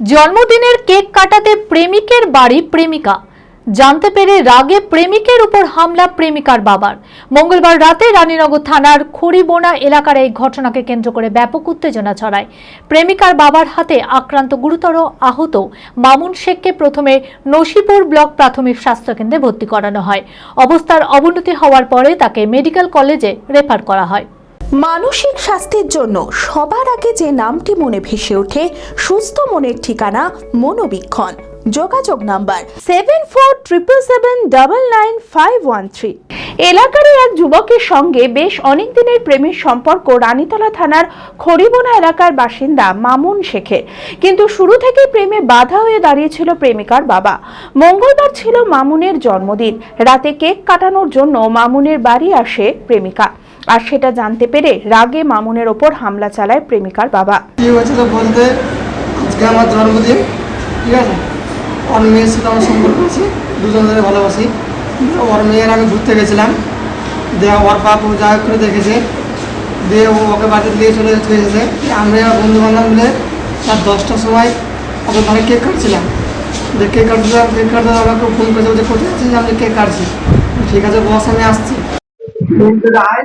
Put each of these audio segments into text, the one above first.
জন্মদিনের কেক কাটাতে প্রেমিকের বাড়ি প্রেমিকা। জানতে পেরে রাগে প্রেমিকের উপর হামলা প্রেমিকার বাবার। মঙ্গলবার রাতে রানীনগর থানার খড়িবোনা এলাকার এই ঘটনাকে কেন্দ্র করে ব্যাপক উত্তেজনা ছড়ায়। প্রেমিকার বাবার হাতে আক্রান্ত গুরুতর আহত মামুন শেখকে প্রথমে নসিপুর ব্লক প্রাথমিক স্বাস্থ্যকেন্দ্রে ভর্তি করানো হয়। অবস্থার অবনতি হওয়ার পরে তাকে মেডিকেল কলেজে রেফার করা হয়। মানসিক স্বাস্থ্যের জন্য সবার আগে যে নামটি মনে ভেসে ওঠে, সুস্থ মনের ঠিকানা মনোবীক্ষণ। যোগাযোগ number seven four triple seven double nine five one three এলাকারই এক যুবকের সঙ্গে বেশ অনেক দিনের প্রেমের সম্পর্ক রানীতলা থানার খড়িবোনা এলাকার বাসিন্দা মামুন শেখের। কিন্তু শুরু থেকে প্রেমে বাধা হয়ে দাঁড়িয়েছিল প্রেমিকার বাবা। মঙ্গলবার ছিল মামুনের জন্মদিন। রাতে কেক কাটানোর জন্য মামুনের বাড়ি আসে প্রেমিকা। আর সেটা জানতে পেরে রাগে মামুনের ওপর হামলা চালায় প্রেমিকার বাবা। কী হয়েছিল বলতে? আজকে আমার জন্মদিন ঠিক আছে? ওর মেয়ের সাথে আমার সম্পর্ক আছে দুজন ধরে ভালোবাসি। তো ওর মেয়ের আমি ঘুরতে গেছিলাম। দিয়ে ওর বাপ ও যা হোক করে দেখেছে দিয়ে ও ওকে বাড়িতে দিয়ে চলে চলে এসেছে। আমরা বন্ধু বান্ধব মিলে রাত দশটার সময় ওদের ঘরে কেক কাটছিলাম। দিয়ে কেক কাটছিলাম কেক কাটতে আমাকে ফোন করেছে বলছে কোথায় আছিস? আমি কেক কাটছি। ঠিক আছে বস আমি আসছি। আয়।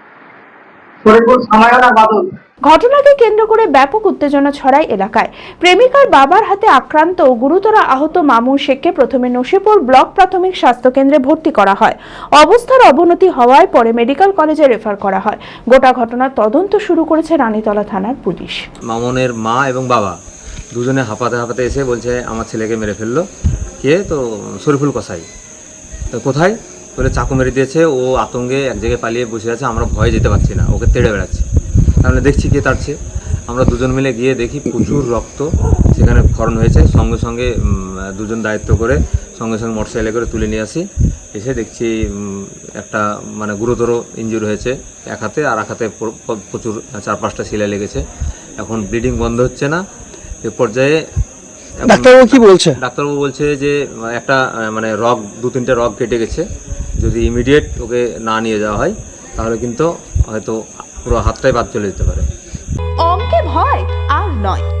ঘটনাকে কেন্দ্র করে ব্যাপক উত্তেজনা ছড়ায় এলাকায়। প্রেমিকার বাবার হাতে আক্রান্ত ও গুরুতর আহত মামুন শেখকে প্রথমে নসিপুর ব্লক প্রাথমিক স্বাস্থ্য কেন্দ্রে ভর্তি করা হয়। অবস্থার অবনতি হওয়ায় পরে মেডিকেল কলেজে রেফার করা হয়। গোটা ঘটনার তদন্ত শুরু করেছে রানীতলা থানার পুলিশ। মামনের মা এবং বাবা দুজনে হাঁপাতে হাঁপাতে এসে বলছে আমার ছেলেকে মেরে ফেলল। কে? তো শরীফুল কসাই। তো কোথায়? বলে চাকু মেরে দিয়েছে ও আতঙ্কে এক জায়গায় পালিয়ে বসে আছে আমরা ভয়ে যেতে পারছি না ওকে তেড়ে বেড়াচ্ছে। তাহলে দেখছি কে তাড়ছে আমরা দুজন মিলে গিয়ে দেখি প্রচুর রক্ত সেখানে ক্ষরণ হয়েছে সঙ্গে সঙ্গে দুজন দায়িত্ব করে সঙ্গে সঙ্গে মোটরসাইকেলে করে তুলে নিয়ে আসি। এসে দেখছি একটা মানে গুরুতর ইঞ্জুরি হয়েছে এক হাতে আর এক হাতে প্র- প্র- প্রচুর চার পাঁচটা শিলা লেগেছে। এখন ব্লিডিং বন্ধ হচ্ছে না। এ পর্যায়ে ডাক্তারবাবু কি বলছে? ডাক্তারবাবু বলছে যে একটা মানে রগ দু তিনটে রগ কেটে গেছে। যদি ইমিডিয়েট ওকে না নিয়ে যাওয়া হয়, তাহলে কিন্তু হয়তো পুরো হাতটাই বাদ চলে যেতে পারে। অঙ্কে ভয় আর নয়।